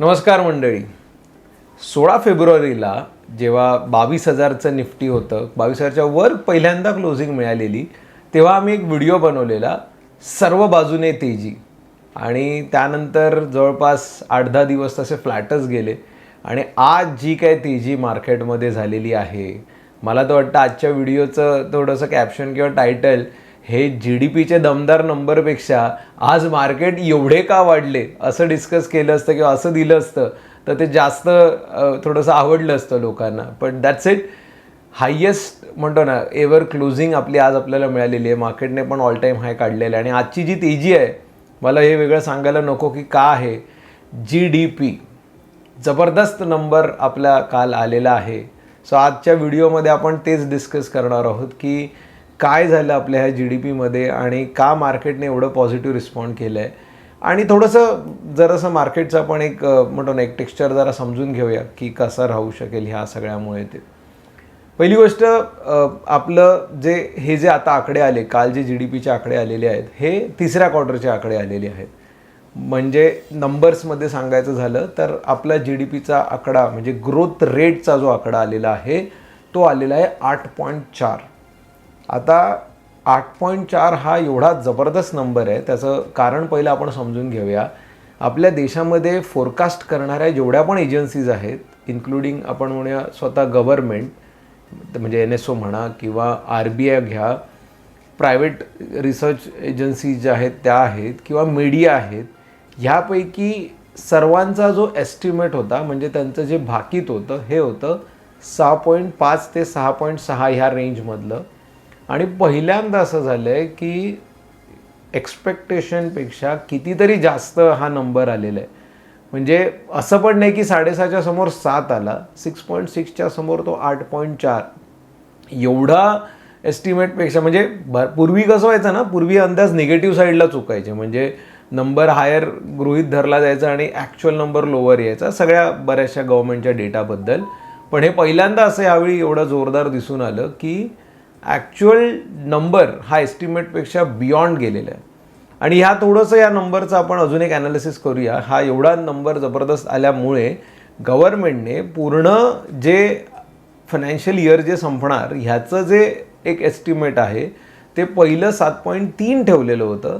नमस्कार मंडळी. सोळा फेब्रुवारीला जेव्हा बावीस हजारचं निफ्टी होतं बावीस हजारच्या वर पहिल्यांदा क्लोजिंग मिळालेली तेव्हा आम्ही एक व्हिडिओ बनवलेला सर्व बाजूने तेजी. आणि त्यानंतर जवळपास आठ दहा दिवस तसे फ्लॅटच गेले. आणि आज जी काय तेजी मार्केटमध्ये झालेली आहे मला तर वाटतं आजच्या व्हिडिओचं थोडंसं कॅप्शन किंवा टायटल हे जी डी पीचे दमदार नंबरपेक्षा आज मार्केट एवढे का वाढले? असं डिस्कस केलं असतं किंवा असं दिलं असतं तर ते जास्त थोडंसं आवडलं असतं लोकांना. पण दॅट्स इट हायेस्ट म्हणतो ना एव्हर क्लोजिंग आपली आज आपल्याला मिळालेली आहे. मार्केटने पण ऑल टाईम हाय काढलेला आहे. आणि आजची जी तेजी आहे मला हे वेगळं सांगायला नको की का आहे? जी डी पी जबरदस्त नंबर आपला काल आलेला आहे. सो आजच्या व्हिडिओमध्ये आपण तेच डिस्कस करणार आहोत की काय झालं आपल्या ह्या जी डी पीमध्ये आणि का मार्केटने एवढं पॉझिटिव्ह रिस्पॉन्ड केलं आहे आणि थोडंसं जरासं मार्केटचं आपण एक म्हणतो ना एक टेक्स्चर जरा समजून घेऊया की कसं राहू शकेल ह्या सगळ्यामुळे ते. पहिली गोष्ट आपलं जे हे जे आता आकडे आले काल जे जी डी पीचे आकडे आलेले आहेत हे तिसऱ्या क्वार्टरचे आकडे आलेले आहेत. म्हणजे नंबर्समध्ये सांगायचं झालं तर आपला जी डी पीचा आकडा म्हणजे ग्रोथ रेटचा जो आकडा आलेला आहे तो आलेला आहे आठ पॉईंट चार. आता आठ पॉईंट चार हा एवढा जबरदस्त नंबर आहे. त्याचं कारण पहिलं आपण समजून घेऊया. आपल्या देशामध्ये फोरकास्ट करणाऱ्या जेवढ्या पण एजन्सीज आहेत इन्क्लुडिंग आपण म्हणूया स्वतः गव्हर्मेंट म्हणजे एन एस ओ म्हणा किंवा आर बी आय घ्या प्रायव्हेट रिसर्च एजन्सीज ज्या आहेत त्या आहेत किंवा मीडिया आहेत ह्यापैकी सर्वांचा जो एस्टिमेट होता म्हणजे त्यांचं जे भाकीत होतं हे होतं सहा पॉईंट पाच ते सहा पॉईंट सहा ह्या रेंजमधलं आणि पहिल्यांदा असं झालं आहे की एक्सपेक्टेशनपेक्षा कितीतरी जास्त हा नंबर आलेला आहे. म्हणजे असं पण नाही की साडेसहाच्या समोर सात आला सिक्स पॉईंट सिक्सच्या समोर तो आठ पॉईंट चार. एवढा एस्टिमेटपेक्षा म्हणजे ब पूर्वी कसं व्हायचं ना पूर्वी अंदाज निगेटिव्ह साईडला चुकायचे. म्हणजे नंबर हायर गृहीत धरला जायचा आणि ॲक्च्युअल नंबर लोअर यायचा सगळ्या बऱ्याचशा गव्हर्नमेंटच्या डेटाबद्दल पण हे पहिल्यांदा असं यावेळी एवढं जोरदार दिसून आलं की ॲक्च्युअल नंबर हा एस्टिमेटपेक्षा बियॉन्ड गेलेला आहे. आणि ह्या थोडंसं या नंबरचं आपण अजून एक ॲनालिसिस करूया. हा एवढा नंबर जबरदस्त आल्यामुळे गव्हर्नमेंटने पूर्ण जे फायनान्शियल इयर जे संपणार ह्याचं जे एक एस्टिमेट आहे ते पहिलं सात पॉईंट तीन ठेवलेलं होतं.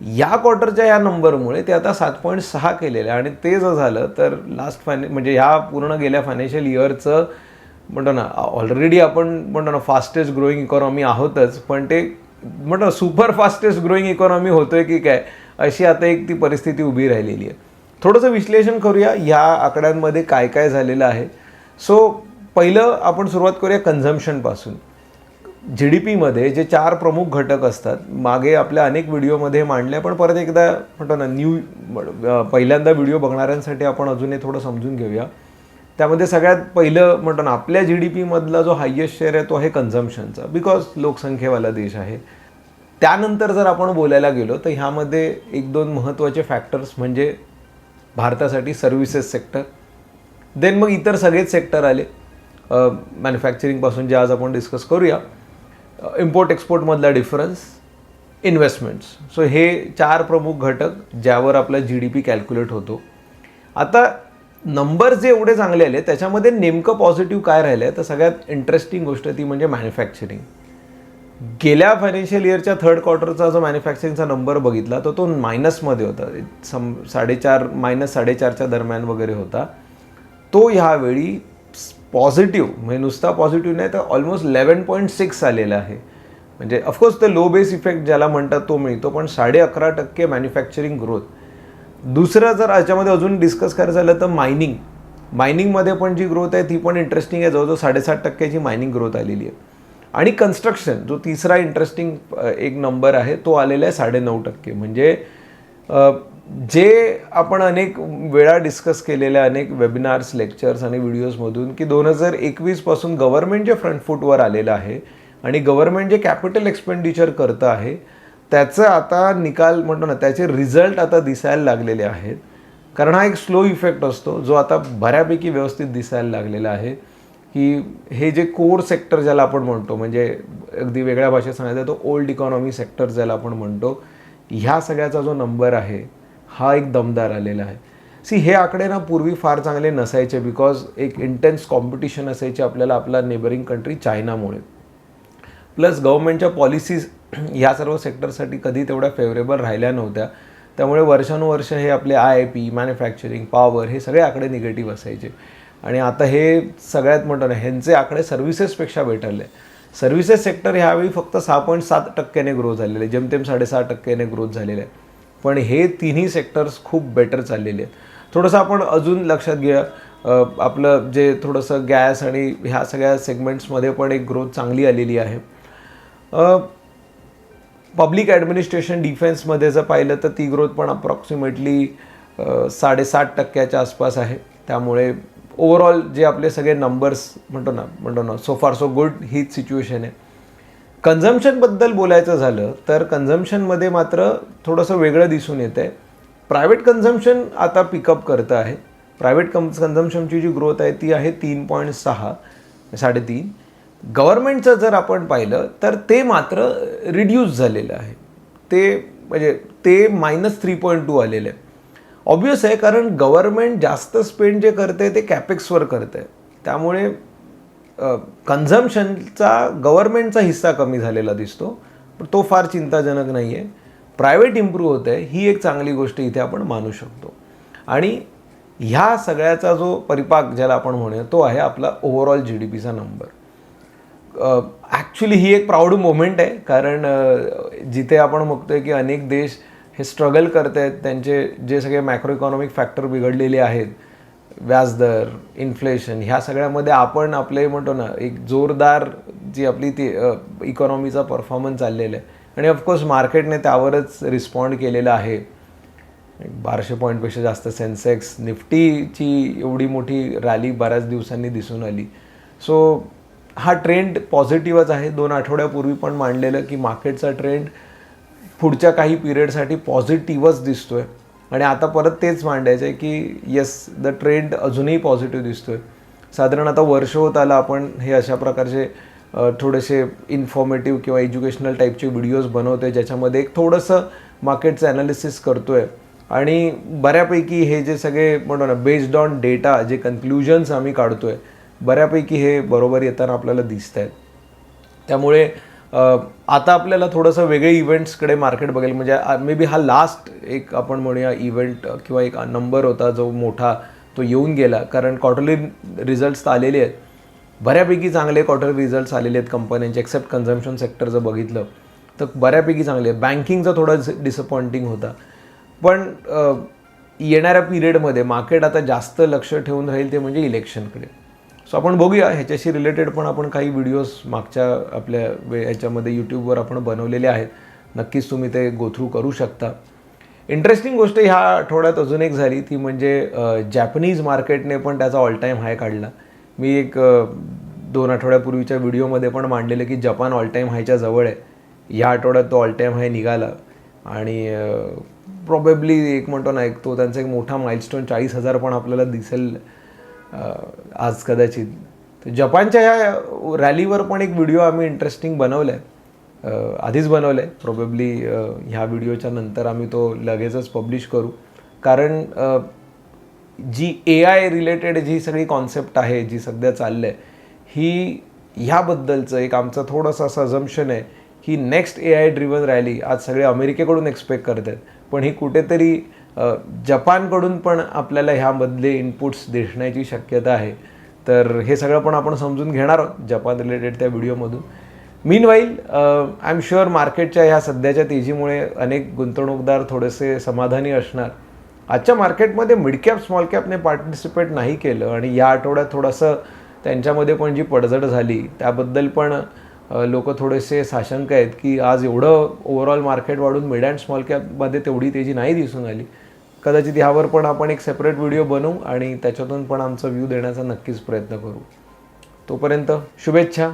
या क्वार्टरच्या या नंबरमुळे ते आता सात पॉईंट सहा केलेलं आहे. आणि ते जर झालं तर लास्ट फायन म्हणजे ह्या पूर्ण गेल्या फायनान्शियल इयरचं म्हणतो ना ऑलरेडी आपण म्हणतो ना फास्टेस्ट ग्रोईंग इकॉनॉमी आहोतच पण ते म्हणतो सुपर फास्टेस्ट ग्रोईंग इकॉनॉमी होतोय की काय अशी आता एक ती परिस्थिती उभी राहिलेली आहे. थोडंसं विश्लेषण करूया ह्या आकड्यांमध्ये काय काय झालेलं आहे. सो पहिलं आपण सुरुवात करूया कन्झम्पशनपासून जी डी पीमध्ये जे चार प्रमुख घटक असतात मागे आपल्या अनेक व्हिडिओमध्ये मांडले पण परत एकदा म्हणतो ना न्यू पहिल्यांदा व्हिडिओ बघणाऱ्यांसाठी आपण अजून हे थोडं समजून घेऊया. त्यामध्ये सगळ्यात पहिलं म्हणतो ना आपल्या जी डी पीमधला जो हायेस्ट शेअर आहे तो आहे कन्झम्पशनचा बिकॉज लोकसंख्येवाला देश आहे. त्यानंतर जर आपण बोलायला गेलो तर ह्यामध्ये एक दोन महत्त्वाचे फॅक्टर्स म्हणजे भारतासाठी सर्व्हिसेस सेक्टर देन मग इतर सगळेच सेक्टर आले. मॅन्युफॅक्चरिंगपासून जे आज आपण डिस्कस करूया इम्पोर्ट एक्सपोर्टमधला डिफरन्स इन्व्हेस्टमेंट्स सो हे चार प्रमुख घटक ज्यावर आपला जी डी पी कॅल्क्युलेट होतो. आता नंबर जे एवढे चांगले आले त्याच्यामध्ये नेमकं पॉझिटिव्ह काय राहिलं आहे तर सगळ्यात इंटरेस्टिंग गोष्ट ती म्हणजे मॅन्युफॅक्चरिंग गेल्या फायनान्शियल इयरच्या थर्ड क्वार्टरचा जो मॅन्युफॅक्चरिंगचा नंबर बघितला तर तो मायनसमध्ये होता. सम साडेचार मायनस साडेचारच्या दरम्यान वगैरे होता. तो ह्यावेळी पॉझिटिव्ह म्हणजे नुसता पॉझिटिव्ह नाही तर ऑलमोस्ट लेवन पॉईंट सिक्स आलेला आहे. म्हणजे ऑफकोर्स ते लो बेस इफेक्ट ज्याला म्हणतात तो मिळतो पण साडे अकरा टक्के मॅन्युफॅक्चरिंग ग्रोथ दुसरं जर याच्यामध्ये अजून डिस्कस करायचं झालं तर मायनिंग मायनिंगमध्ये पण जी ग्रोथ आहे ती पण इंटरेस्टिंग आहे. जवळजवळ साडेसात टक्क्याची मायनिंग ग्रोथ आलेली आहे. आणि कन्स्ट्रक्शन जो तिसरा इंटरेस्टिंग एक नंबर आहे तो आलेला आहे साडेनऊ टक्के. म्हणजे जे आपण अनेक वेळा डिस्कस केलेल्या अनेक वेबिनार्स लेक्चर्स आणि व्हिडिओजमधून की दोन हजार एकवीसपासून गव्हर्नमेंट जे फ्रंटफूटवर आलेलं आहे आणि गव्हर्नमेंट जे कॅपिटल एक्सपेंडिचर करतं आहे त्याचं आता निकाल म्हणतो ना त्याचे रिझल्ट आता दिसायला लागलेले आहेत. कारण हा एक स्लो इफेक्ट असतो जो आता बऱ्यापैकी व्यवस्थित दिसायला लागलेला आहे. की हे जे कोर सेक्टर ज्याला आपण म्हणतो म्हणजे अगदी वेगळ्या भाषेत सांगायचं तो ओल्ड इकॉनॉमी सेक्टर ज्याला आपण म्हणतो ह्या सगळ्याचा जो नंबर आहे हा एक दमदार आलेला आहे. सी हे आकडे ना पूर्वी फार चांगले नसायचे बिकॉज एक इंटेन्स कॉम्पिटिशन असायची आपल्याला आपला नेबरिंग कंट्री चायनामुळे प्लस गव्हर्नमेंटच्या पॉलिसीज ह्या सर्व सेक्टरसाठी कधी तेवढ्या फेवरेबल राहिल्या नव्हत्या. त्यामुळे वर्षानुवर्ष हे आपले I I P manufacturing power हे सगळे आकडे निगेटिव्ह असायचे. आणि आता हे सगळ्यात मोठं ना ह्यांचे आकडे सर्व्हिसेसपेक्षा बेटरले सर्व्हिसेस सेक्टर ह्यावेळी फक्त सहा पॉईंट सात टक्क्याने ग्रोथ झालेले जेमतेम साडेसहा टक्क्याने ग्रोथ झालेले. आहे पण हे तिन्ही सेक्टर्स खूप बेटर चाललेले आहेत. थोडंसं आपण अजून लक्षात घेऊया. आपलं जे थोडंसं गॅस आणि ह्या सगळ्या सेगमेंट्समध्ये पण एक ग्रोथ चांगली आलेली आहे. पब्लिक ॲडमिनिस्ट्रेशन डिफेन्समध्ये जर पाहिलं तर ती ग्रोथ पण अप्रॉक्सिमेटली साडेसात टक्क्याच्या आसपास आहे. त्यामुळे ओव्हरऑल जे आपले सगळे नंबर्स म्हणतो ना म्हणतो ना सो फार सो गुड हीच सिच्युएशन आहे. कन्झम्पशनबद्दल बोलायचं झालं तर कन्झम्पशनमध्ये मात्र थोडंसं वेगळं दिसून येतं आहे प्रायव्हेट कन्झम्पशन आता पिकअप करतं आहे. प्रायव्हेट कम कन्झम्पशनची जी ग्रोथ आहे ती आहे तीन पॉईंट सहा साडेतीन. गव्हर्नमेंटचं जर आपण पाहिलं तर ते मात्र रिड्यूस झालेलं आहे. ते म्हणजे ते मायनस थ्री पॉईंट टू आलेलं आहे. ऑब्वियस आहे कारण गव्हर्नमेंट जास्त स्पेंड जे करते ते कॅपेक्सवर करते त्यामुळे कन्झम्पशनचा गव्हर्नमेंटचा हिस्सा कमी झालेला दिसतो. पण तो फार चिंताजनक नाही आहे प्रायव्हेट इम्प्रूव्ह होत आहे ही एक चांगली गोष्ट इथे आपण मानू शकतो. आणि ह्या सगळ्याचा जो परिपाक ज्याला आपण म्हणूया तो आहे आपला ओव्हरऑल जी डी पीचा नंबर ॲक्च्युली ही एक प्राऊड मोमेंट आहे. कारण जिथे आपण बघतोय की अनेक देश हे स्ट्रगल करत आहेत. त्यांचे जे सगळे मॅक्रो इकॉनॉमिक फॅक्टर बिघडलेले आहेत. व्याजदर इन्फ्लेशन ह्या सगळ्यामध्ये आपण आपले म्हणतो ना एक जोरदार जी आपली ती इकॉनॉमीचा परफॉर्मन्स चाललेला आहे. आणि ऑफकोर्स मार्केटने त्यावरच रिस्पॉन्ड केलेलं आहे. बाराशे पॉईंटपेक्षा जास्त सेन्सेक्स निफ्टीची एवढी मोठी रॅली बऱ्याच दिवसांनी दिसून आली. सो हा ट्रेंड पॉझिटिव्हच आहे. दोन आठवड्यापूर्वी पण मांडलेलं की मार्केटचा ट्रेंड पुढच्या काही पिरियडसाठी पॉझिटिव्हच दिसतो आहे आणि आता परत तेच मांडायचं आहे की येस द ट्रेंड अजूनही पॉझिटिव्ह दिसतो आहे साधारण आता वर्ष होत आलं आपण हे अशा प्रकारचे थोडेसे इन्फॉर्मेटिव्ह किंवा एज्युकेशनल टाईपचे व्हिडिओज बनवतो आहे ज्याच्यामध्ये एक थोडंसं मार्केटचं ॲनालिसिस करतो आहे आणि बऱ्यापैकी हे जे सगळे म्हणतो ना बेस्ड ऑन डेटा जे कन्क्लुजन्स आम्ही काढतो आहे बऱ्यापैकी हे बरोबर येताना आपल्याला दिसत आहेत त्यामुळे आता आपल्याला थोडंसं वेगळे इव्हेंट्सकडे मार्केट बघेल म्हणजे मे बी हा लास्ट एक आपण म्हणूया इव्हेंट किंवा एक नंबर होता जो मोठा तो येऊन गेला. कारण क्वार्टरली रिझल्ट्स तर आलेले आहेत. बऱ्यापैकी चांगले क्वार्टर रिझल्ट्स आलेले आहेत कंपन्यांचे एक्सेप्ट कन्झम्पन सेक्टर जर बघितलं तर बऱ्यापैकी चांगले आहे बँकिंगचा थोडा डिसअपॉइंटिंग होता. पण येणाऱ्या पिरियडमध्ये मार्केट आता जास्त लक्ष ठेवून राहील ते म्हणजे इलेक्शनकडे सो आपण बघूया ह्याच्याशी रिलेटेड पण आपण काही व्हिडिओज मागच्या आपल्या वे ह्याच्यामध्ये यूट्यूबवर आपण बनवलेले आहेत. नक्कीच तुम्ही ते गो थ्रू करू शकता. इंटरेस्टिंग गोष्ट ह्या आठवड्यात अजून एक झाली ती म्हणजे जॅपनीज मार्केटने पण त्याचा ऑल टाईम हाय काढला. मी एक दोन आठवड्यापूर्वीच्या व्हिडिओमध्ये पण मांडलेलं की जपान ऑल टाईम हायच्या जवळ आहे. या आठवड्यात तो ऑल टाईम हाय निघाला. आणि प्रॉबेबली एक म्हणतो ना एक तो त्यांचा एक मोठा माइलस्टोन चाळीस हजार पण आपल्याला दिसेल आज कदाचित. तर जपानच्या ह्या रॅलीवर पण एक व्हिडिओ आम्ही इंटरेस्टिंग बनवला आहे आधीच बनवलं आहे प्रोबेबली ह्या व्हिडिओच्या नंतर आम्ही तो लगेचच पब्लिश करू. कारण जी ए आय रिलेटेड जी सगळी कॉन्सेप्ट आहे जी सध्या चाललं आहे ही ह्याबद्दलचं एक आमचं थोडंसं असं अझम्पशन आहे की next A I driven rally आज सगळे अमेरिकेकडून एक्सपेक्ट करत आहेत पण ही कुठेतरी जपानकडून पण आपल्याला ह्यामधले इनपुट्स दिसण्याची शक्यता आहे. तर हे सगळं पण आपण समजून घेणार आहोत जपान रिलेटेड त्या व्हिडिओमधून meanwhile I am sure मार्केटच्या ह्या सध्याच्या तेजीमुळे अनेक गुंतवणूकदार थोडेसे समाधानी असणार. आजच्या मार्केटमध्ये मिडकॅप स्मॉल कॅपने पार्टिसिपेट नाही केलं आणि या आठवड्यात थोडंसं त्यांच्यामध्ये पण जी पडझड झाली त्याबद्दल पण लोक थोडेसे साशंक आहेत की आज एवढं ओव्हरऑल मार्केट वाढून मिड अँड स्मॉल कॅपमध्ये तेवढी तेजी नाही दिसून आली. कदाचित ह्यावर पण आपण एक सेपरेट व्हिडिओ बनवू आणि त्याच्यातून पण आमचा व्ह्यू देण्याचा नक्कीच प्रयत्न करू. तोपर्यंत शुभेच्छा.